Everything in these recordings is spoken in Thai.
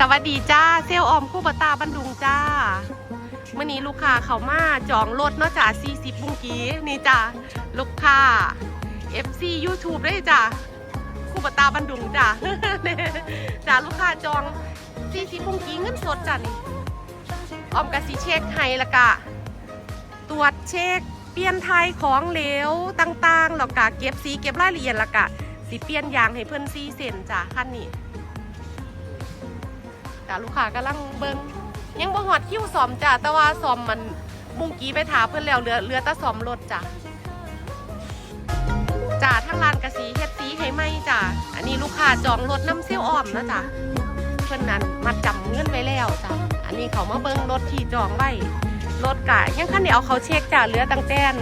สวัสดีจ้าเซลออมคู่ปตาบันดุงจ้าเมื่อนี้ลูกค้าเขามาจองรถเนาะจ้า40บุ้งกี้นี่จ้าลูกค้า FC YouTube ได้จ้าคู่ปตาบันดุงจ้าจ้าลูกค้าจอง40บุ้งกี้เงินสดจ้านี่ออมกะสิเช็คให้ละกะตรวจเช็คเปลี่ยนไทยของเหลวต่างๆแล้วก็เก็บสีเก็บรายละเอียดละกะสิเปลี่ยนยางให้เพิ่นซีเส้นจ้าคันนี้ จ้าลูกค้ากำลังเบิงยังบ่หอดคิวซ่อมจ้าแต่ว่าซ่อมมันมุงกี้ไปถาเพิ่อนแล้วเหลือเหลือต่ซ่อมรถจ้าจ้าทางร้านกะสีเฮ็ดสีให้ไหมจ้าอันนี้ลูกค้าจองรถน้ำเซี่ยวอ้อมนะจ้าเพิ่อนนั้นมาจำเงินไว้แล้วจ้าอันนี้เขามาเบิงรถที่จองไว้รถกะยังคันเดียวเขาเช็คจ้าเหลือตั้งแต่น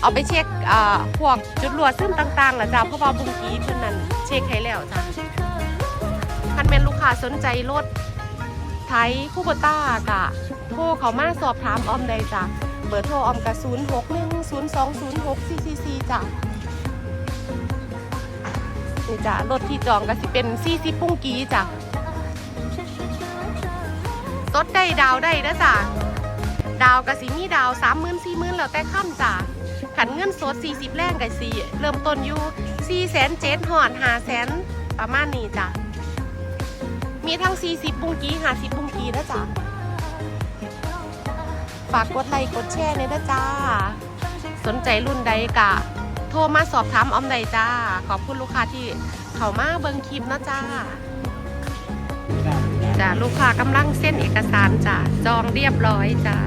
เอาไปเช็คอ่าพวกจุดรั่วซึมต่างๆล่ะจ้าเพราะว่าบุงกี้เพิ่อนนั้นเช็คให้แล้วจ้า ค้าสนใจรถไทยคูโบต้ากะโทรเขามาสอบถามออมได้จ้ะเบอร์โทรออมกะ0 6 1 0 2 0 6 4 4 4จ้ะนี่จ้ะรถที่จองก็สิเป็น40ปุ้งกีจ้ะสดได้ดาวได้นะจ้ะดาวกะสิมีดาว3 0 0 0 0 4 0 0 0แล้วแต่ค่ำจ้ะขันเงินสด 40 แรงกะสิเริ่มต้นอยู่4 7 0 0 0หอด5แสนประมาณนี้จ้ะ มีทั้ง 40 บุงกี้50บุงกี้นะจ๊ะ ฝากกดไลค์กดแชร์เลยนะจ้า สนใจรุ่นใดกะ โทรมาสอบถามออมใดจ้า ขอบคุณลูกค้าที่เข้ามาเบิงคลิปนะจ้าจ้าลูกค้ากำลังเส้นเอกสารจ้าจองเรียบร้อยจ้า